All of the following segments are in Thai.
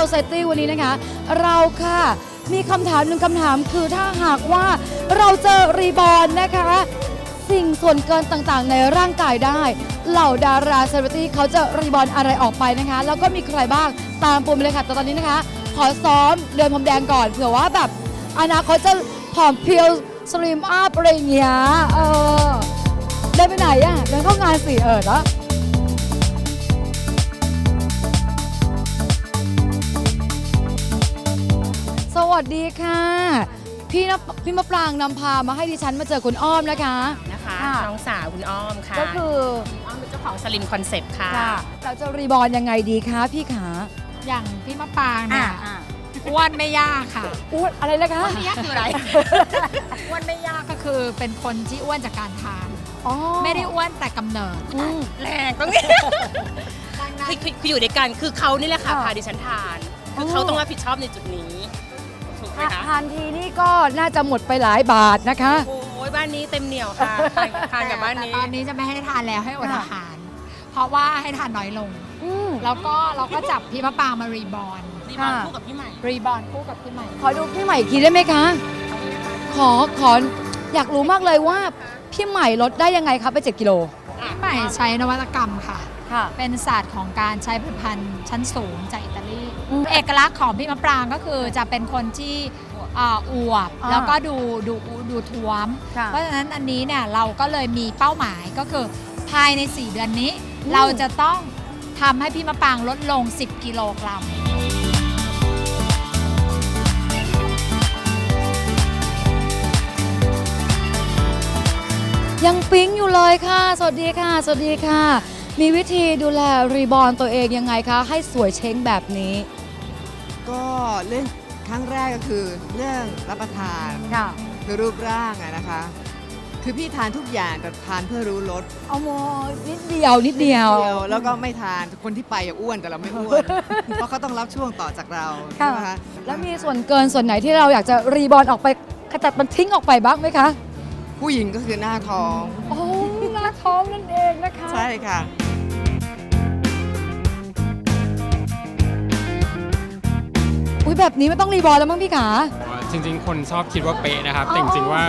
Society วันนี้นะคะ เราค่ะมีคำถามหนึ่งคำถามคือถ้าหากว่าเราเจอรีบอร์นนะคะ สิ่งส่วนเกินต่างๆ ในร่างกายได้ เหล่าดาราเซเลบริตี้เขาจะรีบอร์นอะไรออกไปนะคะ แล้วก็มีใครบ้างตามปุ่มเลยค่ะ แต่ตอนนี้นะคะ ขอซ้อมเดินพรมแดงก่อนเผื่อว่าแบบอนาคตจะผอมเพรียวสลิมอัพอะไรอย่างเงี้ยเออเดินไปไหนอะเดินเข้างานสิเออเนอ วัสดีค่ะ พี่นพี่มะปรางนำพามาให้ดิฉันมาเจอคุณอ้อมนะคะ นะคะค่ะ น้องสาวคุณอ้อมค่ะก็คือคุณอ้อมเป็นเจ้าของสลิมคอนเซปต์ค่ะค่ะเราจะรีบอร์นยังไงดีคะพี่ขาอย่างพี่มะปรางเนี่ยอะอ้วนไม่ยากค่ะอ้วนอะไรนะคะไม่ยากคืออะไร อ้วนไม่ยากก็คือเป็นคนที่อ้วนจากการทาน อ๋อไม่ได้อ้วนแต่กำเนิดอืม แรงตรงนี้ดังนั้นคือคือคืออยู่ด้วยกันคือเขานี่แหละค่ะค่ะพาดิฉันทาน คืออเขาต้องรับผิดชอบในจุดนี้ถูก ไหมคะ ทานทีนี่ก็น่าจะหมดไปหลายบาทนะคะ โอ้ยบ้านนี้เต็มเหนียวค่ะทานทานกับบ้านนี้ แต่ตอนนี้จะไม่ให้ทานแล้วให้อดค่ะ อาหาร เพราะว่าให้ทานน้อยลง อืม แล้วก็เราก็จับพี่มะปรางมารีบอร์นรีบอร์นค่ะ คู่กับพี่ใหม่ รีบอร์นคู่กับพี่ใหม่ ขอดูพี่ใหม่อีกทีได้ไหมคะ ขอขออยากรู้มากเลยว่าพี่ใหม่ลดได้ยังไงคะไป 7 กิโลพี่ใหม่ใช้นวัตกรรมค่ะ ค่ะ เป็นศาสตร์ของการใช้ผลิตภัณฑ์ชั้นสูงจากอิตาลีอืม เอกลักษณ์ของพี่มะปรางก็คือจะเป็นคนที่อ่าอวบอ่าแล้วก็ดูดูดูท้วม ค่ะเพราะฉะนั้นอันนี้เนี่ยเราก็เลยมีเป้าหมายก็คือภายใน 4 เดือนนี้ อืม เราจะต้องทำให้พี่มะปรางลดลง 10 กิโลกรัม ยังปิ๊งอยู่เลยค่ะ สวัสดีค่ะ สวัสดีค่ะ มีวิธีดูแลรีบอร์นตัวเองยังไงคะ ให้สวยเช้งแบบนี้ ก็เรื่องครั้งแรกก็คือเรื่องรับประทานค่ะคือรูปร่างอะนะคะ คือพี่ทานทุกอย่างแต่ทานเพื่อรู้รสเอาโมนิดเดียวนิดเดียวเดียวแล้วก็ไม่ทานคนที่ไปอะอ้วนแต่เราไม่อ้วน เพราะเขาต้องรับช่วงต่อจากเราค่ะใช่ไหมคะแล้วมีส่วนเกินส่วนไหนที่เราอยากจะรีบอร์นออกไปขจัดมันทิ้งออกไปบ้างไหมคะ ผู้หญิงก็คือหน้าท้อง โอ้หน้าท้องนั่นเองนะคะ ใช่ค่ะ อุ้ยแบบนี้ไม่ต้องรีบอร์นแล้วมั้งพี่ขา จริง ๆ คนชอบคิดว่าเป๊ะนะครับแต่อ๋จอริงๆว่า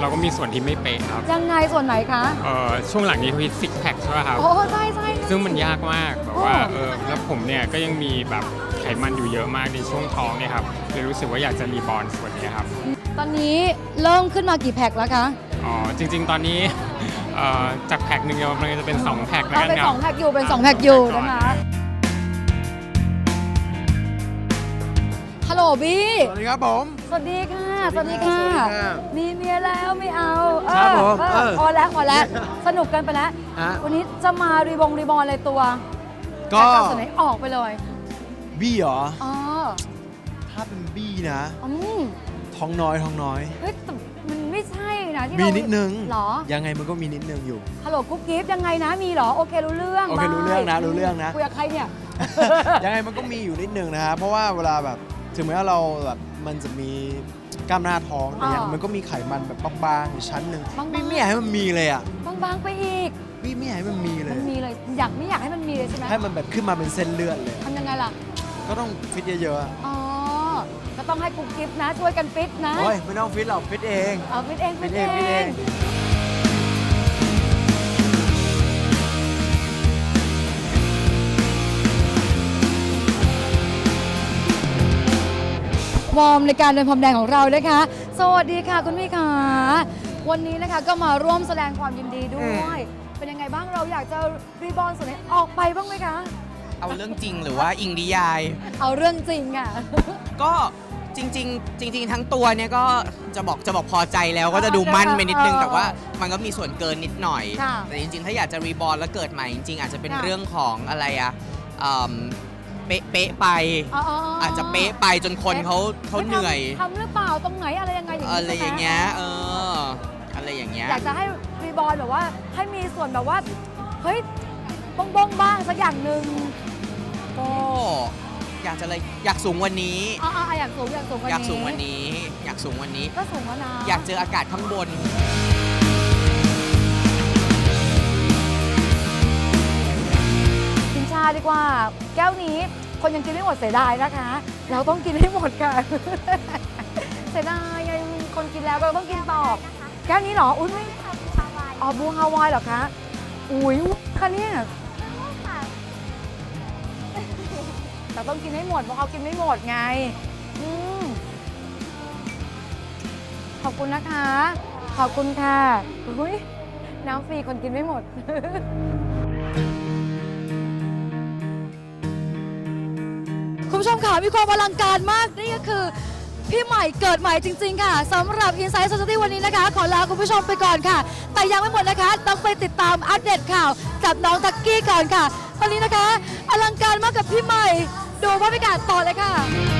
เราก็มีส่วนที่ไม่เป๊ะครับยังไงส่วนไหนคะเอ่อช่วงหลังนี้ทวิตซิกแพคใช่ไหมครับ โอ้ใช่ใช่ ซึ่งมันยากมากแบบว่าอ๋อเออแล้วผมเนี่ยก็ยังมีแบบไขมันอยู่เยอะมากในช่วงท้องเนี่ยครับเลยรู้สึกว่าอยากจะรีบอร์นส่วนนี้ครับตอนนี้เริ่มขึ้นมากี่แพ็คแล้วคะอ๋อจริง ๆ ตอนนี้เอ่อจากแพ็คหนึ่งเนี่ยมันจะเป็น 2 แพ็คแล้วเอากันเป็นครัสบองแพ็คอยู่เป็นสองแพ็คอยู่นะคะ ลโหลบี้สวัสดีครับผม สวัสดีค่ะ สวัสดีค่ะ สวัสดีค่ะมีเมียแล้วไม่เอาเอครับอผมเออเออพอแล้วพอแล้ว สนุกกันไปแล้ว ฮะ วันนี้จะมารีบงรีบอลอะไรตัวก็จะเอาส่วนไหนออกไปเลยบี้เหรอ อ๋อถ้าเป็นบี้นะ อืมท้องน้อยท้องน้อย เฮ้ยแต่มันไม่ใช่นะที่มีเรานิดนึง เหรอยังไงมันก็มีนิดนึงอยู่ ฮัลโหลกุ๊กกิ๊ฟยังไงนะมีเหรอโอเครู้เรื่องโอเครู้เรื่องนะรู้เรื่องนะ คุยกับใครเนี่ย ยังไงมันก็มีอยู่นิดนึงนะครับเพราะว่าเวลาแบบ ถึงแม้ว่าเราแบบมันจะมีกล้ามหน้าท้องแต่ยังอ่ามัมันก็มีไขมันแบบบางๆอยู่ชั้นหนึ่งบางๆ ไม่ไม่อยากให้มันมีเลยอะบางๆไปอีกพี่ไม่อยากให้มันมีเลมัย นมีเลย อยากไม่อยากให้มันมีเลยใช่ไหมให้มันแบบขึ้นมาเป็นเส้นเลือดเลย ทำยังไงล่ะ ก็ต้องฟิตเยอะๆอะอ๋อ ก็ต้องให้กุ๊กกิ๊ฟนะ ช่วยกันฟิตนะ โอ้ยไม่ต้องฟิตหรอกฟิตเอง เอาฟิตเองฟิตเองฟิตเอง วอร์มในการเดินพรมแดงของเรานะคะ สวัสดีค่ะคุณพี่ขาวันนี้นะคะก็มาร่วมแสดงความยินดีด้วย เป็นยังไงบ้างเราอยากจะรีบอลส่วนไหนออกไปบ้างไหมคะ เอาเรื่องจริงหรือว่าอิงนิยาย เอาเรื่องจริงอะ ก็จริงๆจริง ๆ ทั้งตัวเนี่ยก็จะบอกจะบอกพอใจแล้วก็จะดูมั่นไปนิดนึงเออแต่ว่ามันก็มีส่วนเกินนิดหน่อย ค่ะแต่จริง ๆ ถ้าอยากจะรีบอลแล้วเกิดใหม่จริง ๆ อาจจะเป็นค่ะ เรื่องของอะไรอะอืม เป๊ะเป๊ะไปอ๋ออาจจะเป๊ะไปจนคนเขาเขาเหนื่อยทำหรือเปล่าตรงไหนอะไรยังไงอย่างนี้อะไรอย่างใช่หมเงี้ยเอออะไรอย่างเงี้ยอยากจะให้รีบอลแบบว่าให้มีส่วนแบบว่าเฮ้ยบงบงๆบ้างสักอย่างหนึ่งก็อยากจะเลยอยากสูงวันนี้อ่าอยากสูงอยากสูงกว่านี้อยากสูงวันนี้อยากสูงวันนี้ก็สูงแล้วนะอยากเจออากาศข้างบน ดีกว่า แก้วนี้คนยังกินไม่หมดเสียดายนะคะ เราต้องกินให้หมดค่ะ เสียดายยังคนกินแล้วก็ต้องกินต่อ แก้วนี้เหรอ อุ้ยไม่อ๋อบูฮาวายเหรอคะ อุ้ยค่ะเนี่ยเราต้องกินให้หมดเพราะเขากินไม่หมดไงอืมขอบคุณนะคะ ขอบคุณค่ะอุ้ยน้ำฟรีคนกินไม่หมด คุณผู้ชมค่ะมีความอลังการมากนี่ก็คือ พี่ใหม่เกิดใหม่จริง ๆ ค่ะสำหรับ Inside Society วันนี้นะคะ ขอลาคุณผู้ชมไปก่อนค่ะ แต่ยังไม่หมดนะคะ ต้องไปติดตามอัปเดตข่าวกับน้องทักกี้ก่อนค่ะตอนนี้นะคะ อลังการมากกับพี่ใหม่ ดูภาพบรรยากาศต่อเลยค่ะ